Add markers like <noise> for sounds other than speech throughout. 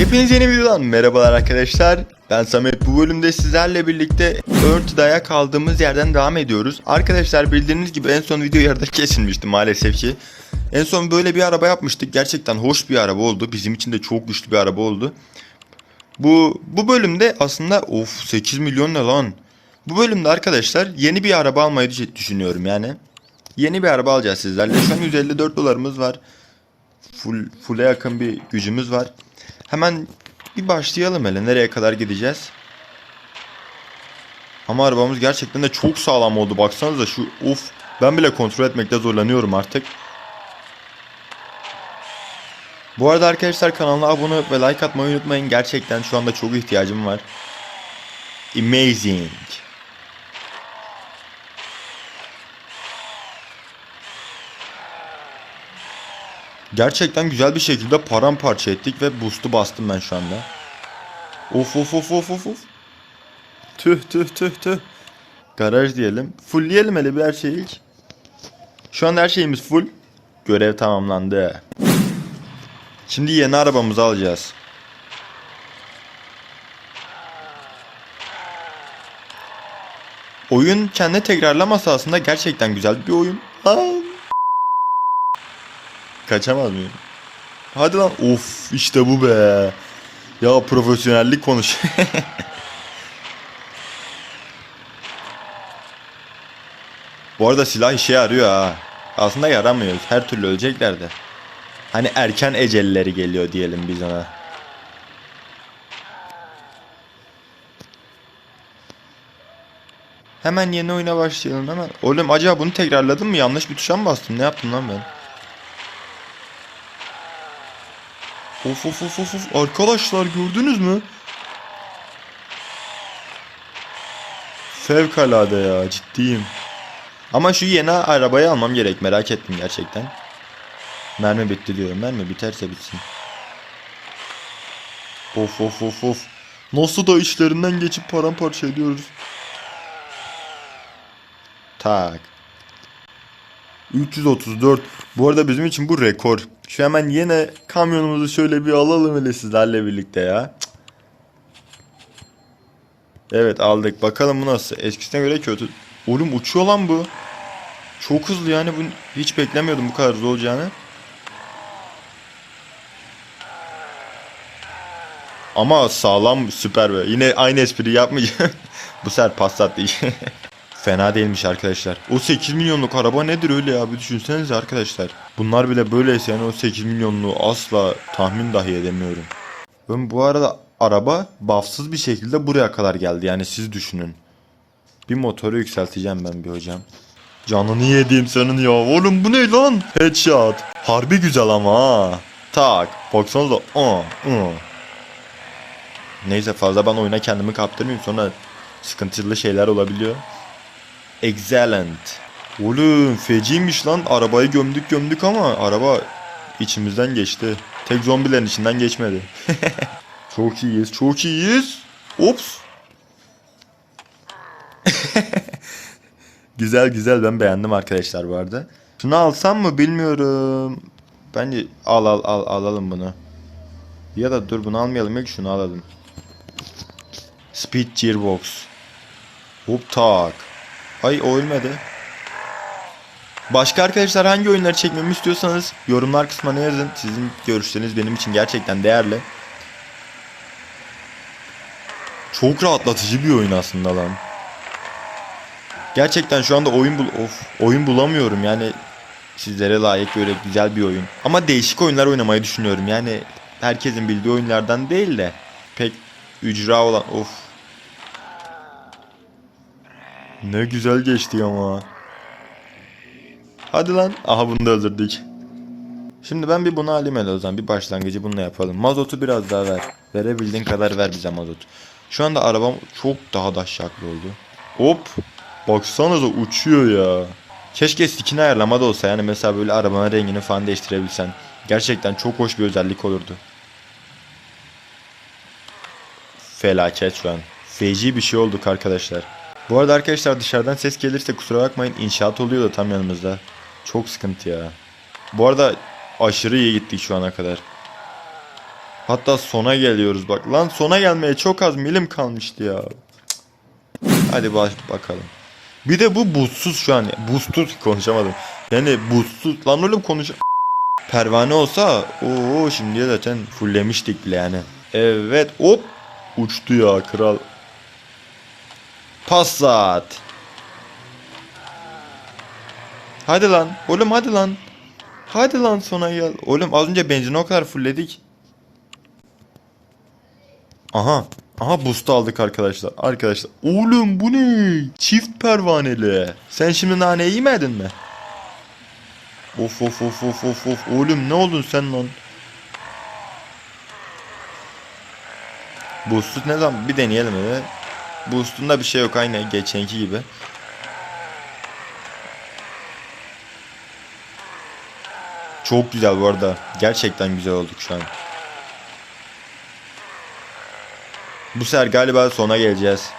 Hepinize yeni videodan merhabalar arkadaşlar. Ben Samet bu bölümde sizlerle birlikte Earth'daya kaldığımız yerden devam ediyoruz. Arkadaşlar bildiğiniz gibi en son video yarıda <laughs> kesilmişti maalesef ki. En son böyle bir araba yapmıştık. Gerçekten hoş bir araba oldu. Bizim için de çok güçlü bir araba oldu. Bu bu bölümde aslında of 8 milyon ne lan? Bu bölümde arkadaşlar yeni bir araba almayı düş- düşünüyorum yani. Yeni bir araba alacağız sizlerle. Şu an 154 dolarımız var. Full full'e yakın bir gücümüz var. Hemen bir başlayalım hele. Nereye kadar gideceğiz? Ama arabamız gerçekten de çok sağlam oldu. Baksanıza şu of. Ben bile kontrol etmekte zorlanıyorum artık. Bu arada arkadaşlar kanala abone ve like atmayı unutmayın. Gerçekten şu anda çok ihtiyacım var. Amazing. Gerçekten güzel bir şekilde paramparça ettik ve boost'u bastım ben şu anda. Of of of of of of. Tüh tüh tüh tüh. Garaj diyelim. Fullleyelim hele bir her şeyi ilk. Şu an her şeyimiz full. Görev tamamlandı. Şimdi yeni arabamızı alacağız. Oyun kendi tekrarlaması aslında gerçekten güzel bir oyun. Aa. Kaçamaz mıyım? Hadi lan. Of işte bu be. Ya profesyonellik konuş. <laughs> bu arada silah işe yarıyor ha. Aslında yaramıyor. Her türlü ölecekler de. Hani erken ecelleri geliyor diyelim biz ona. Hemen yeni oyuna başlayalım hemen. Oğlum acaba bunu tekrarladım mı? Yanlış bir tuşa mı bastım? Ne yaptım lan ben? Of of of of. Arkadaşlar gördünüz mü? Fevkalade ya ciddiyim. Ama şu yeni arabayı almam gerek merak ettim gerçekten. Mermi bitti diyorum. Mermi biterse bitsin. Of of of of. Nasıl da işlerinden geçip paramparça ediyoruz. Tak. 334. Bu arada bizim için bu rekor. Şu hemen yine kamyonumuzu şöyle bir alalım hele sizlerle birlikte ya. Evet aldık. Bakalım bu nasıl. Eskisine göre kötü. Oğlum uçuyor lan bu. Çok hızlı yani. Bu hiç beklemiyordum bu kadar hızlı olacağını. Ama sağlam süper be. Yine aynı espriyi yapmayacağım. <laughs> bu sefer Passat değil. <laughs> Fena değilmiş arkadaşlar. O 8 milyonluk araba nedir öyle ya bir düşünsenize arkadaşlar. Bunlar bile böyleyse yani o 8 milyonluğu asla tahmin dahi edemiyorum. Ben bu arada araba buffsız bir şekilde buraya kadar geldi yani siz düşünün. Bir motoru yükselteceğim ben bir hocam. Canını yediğim senin ya. Oğlum bu ne lan? Headshot. Harbi güzel ama ha. Tak. Baksanıza. Aa, aa. Neyse fazla ben oyuna kendimi kaptırmayayım sonra sıkıntılı şeyler olabiliyor. Excellent. Oğlum feciymiş lan. Arabayı gömdük gömdük ama araba içimizden geçti. Tek zombilerin içinden geçmedi. <laughs> çok iyiyiz, çok iyiyiz. Ops. <laughs> güzel güzel ben beğendim arkadaşlar bu arada. Şunu alsam mı bilmiyorum. Bence al al al alalım bunu. Ya da dur bunu almayalım ilk şunu alalım. Speed Gearbox. Hop tak. Ay o ölmedi. Başka arkadaşlar hangi oyunları çekmemi istiyorsanız yorumlar kısmına yazın. Sizin görüşleriniz benim için gerçekten değerli. Çok rahatlatıcı bir oyun aslında lan. Gerçekten şu anda oyun bul of oyun bulamıyorum yani sizlere layık böyle güzel bir oyun. Ama değişik oyunlar oynamayı düşünüyorum. Yani herkesin bildiği oyunlardan değil de pek ücra olan of ne güzel geçti ama. Hadi lan. Aha bunu da öldürdük. Şimdi ben bir bunu alayım hele o zaman. Bir başlangıcı bununla yapalım. Mazotu biraz daha ver. Verebildiğin kadar ver bize mazot. Şu anda arabam çok daha da şaklı oldu. Hop. Baksanıza uçuyor ya. Keşke skin ayarlama da olsa yani mesela böyle arabanın rengini falan değiştirebilsen. Gerçekten çok hoş bir özellik olurdu. Felaket şu an. Feci bir şey olduk arkadaşlar. Bu arada arkadaşlar dışarıdan ses gelirse kusura bakmayın inşaat oluyor da tam yanımızda. Çok sıkıntı ya. Bu arada aşırı iyi gittik şu ana kadar. Hatta sona geliyoruz bak. Lan sona gelmeye çok az milim kalmıştı ya. Hadi baş bakalım. Bir de bu buzsuz şu an. Buzsuz konuşamadım. Yani buzsuz. Lan oğlum konuş... Pervane olsa o şimdiye zaten fulllemiştik bile yani. Evet hop uçtu ya kral. Passat. Hadi lan oğlum hadi lan. Hadi lan sona gel. Oğlum az önce benzini o kadar fullledik. Aha. Aha boost aldık arkadaşlar. Arkadaşlar. Oğlum bu ne? Çift pervaneli. Sen şimdi nane yemedin mi? Of of of of of of. Oğlum ne oldun sen lan? Boost'u ne zaman bir deneyelim hele. Boost'unda bir şey yok aynı geçenki gibi. Çok güzel bu arada. Gerçekten güzel olduk şu an. Bu sefer galiba sona geleceğiz.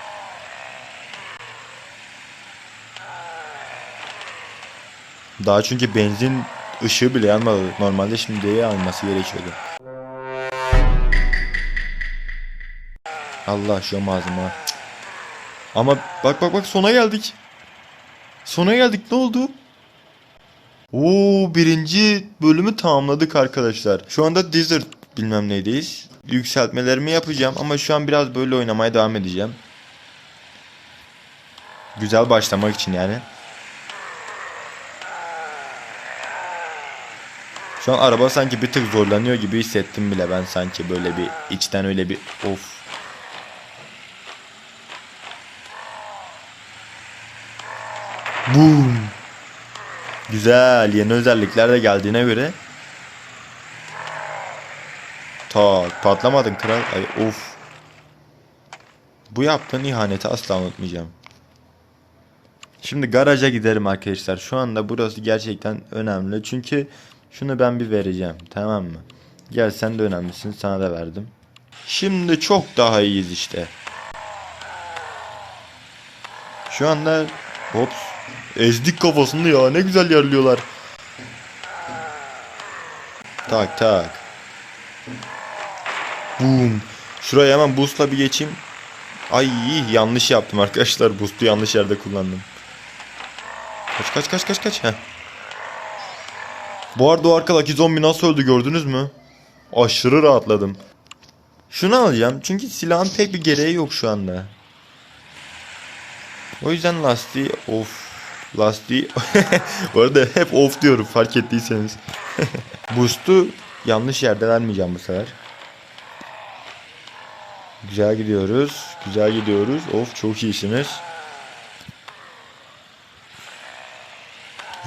Daha çünkü benzin ışığı bile yanmadı. Normalde şimdi yanması gerekiyordu. Allah şu ağzıma. Ama bak bak bak sona geldik. Sona geldik ne oldu? Oo birinci bölümü tamamladık arkadaşlar. Şu anda Desert bilmem neydeyiz. Yükseltmelerimi yapacağım ama şu an biraz böyle oynamaya devam edeceğim. Güzel başlamak için yani. Şu an araba sanki bir tık zorlanıyor gibi hissettim bile ben sanki böyle bir içten öyle bir of. Boom. Güzel yeni özellikler de geldiğine göre. Tak patlamadın kral. Ay of. Bu yaptığın ihaneti asla unutmayacağım. Şimdi garaja giderim arkadaşlar. Şu anda burası gerçekten önemli. Çünkü şunu ben bir vereceğim. Tamam mı? Gel sen de önemlisin. Sana da verdim. Şimdi çok daha iyiyiz işte. Şu anda hops ezdik kafasını ya. Ne güzel yerliyorlar. Tak tak. Boom. Şuraya hemen boost'la bir geçeyim. Ay yanlış yaptım arkadaşlar. Boost'u yanlış yerde kullandım. Kaç kaç kaç kaç kaç. Heh. Bu arada o arkadaki zombi nasıl öldü gördünüz mü? Aşırı rahatladım. Şunu alacağım çünkü silahın pek bir gereği yok şu anda. O yüzden lastiği of. Lastiği <laughs> Bu arada hep off diyorum fark ettiyseniz. <laughs> Boost'u yanlış yerde vermeyeceğim bu sefer. Güzel gidiyoruz. Güzel gidiyoruz. Of çok iyisiniz.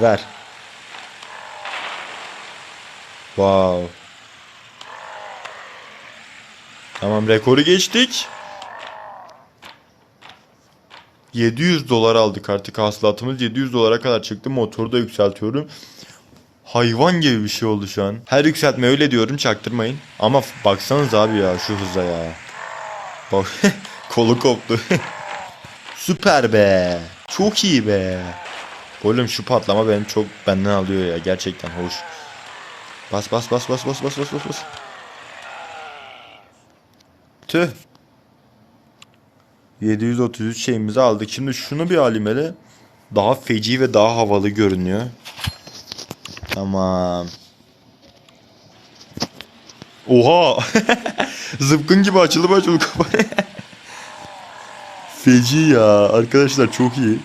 Ver. Wow. Tamam rekoru geçtik. 700 dolar aldık artık hasılatımız 700 dolara kadar çıktı motoru da yükseltiyorum. Hayvan gibi bir şey oldu şu an. Her yükseltme öyle diyorum çaktırmayın. Ama baksanız abi ya şu hıza ya. Bak <laughs> kolu koptu. <laughs> Süper be. Çok iyi be. Oğlum şu patlama benim çok benden alıyor ya gerçekten hoş. Bas bas bas bas bas bas bas bas. Tüh 733 şeyimizi aldık. Şimdi şunu bir alayım hele. Daha feci ve daha havalı görünüyor. Tamam. Oha! <laughs> Zıpkın gibi açıldı açıldı kafa. <laughs> feci ya. Arkadaşlar çok iyi.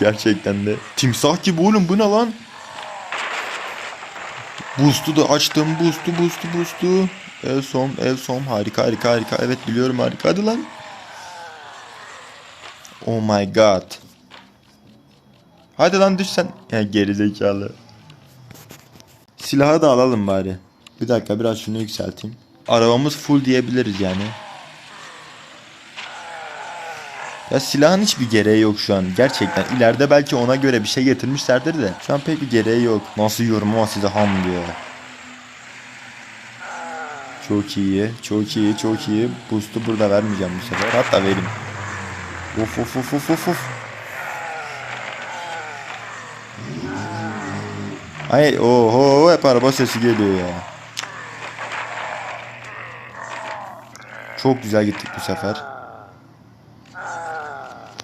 Gerçekten de. Timsah gibi oğlum bu ne lan? Boost'u da açtım. Boost'u boost'u boost'u. Elsom Elsom harika harika harika. Evet biliyorum harika. Hadi lan. Oh my god. Hadi lan düş sen. Ya gerizekalı. Silahı da alalım bari. Bir dakika biraz şunu yükselteyim. Arabamız full diyebiliriz yani. Ya silahın hiçbir gereği yok şu an. Gerçekten ileride belki ona göre bir şey getirmişlerdir de. Şu an pek bir gereği yok. Nasıl yiyorum ama size ham diyor. Çok iyi, çok iyi, çok iyi. Boost'u burada vermeyeceğim bu sefer. Hatta vereyim. Of of of of of of. Ay oho hep araba sesi geliyor ya. Çok güzel gittik bu sefer.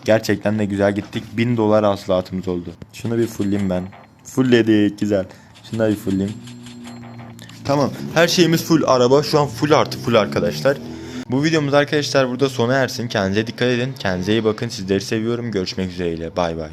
Gerçekten de güzel gittik. 1000 dolar hasılatımız oldu. Şunu bir fullleyeyim ben. Fullledik güzel. Şunu da bir fullleyeyim. Tamam. Her şeyimiz full. Araba şu an full artı full arkadaşlar. Bu videomuz arkadaşlar burada sona ersin. Kendinize dikkat edin. Kendinize iyi bakın. Sizleri seviyorum. Görüşmek üzereyle. Bay bay.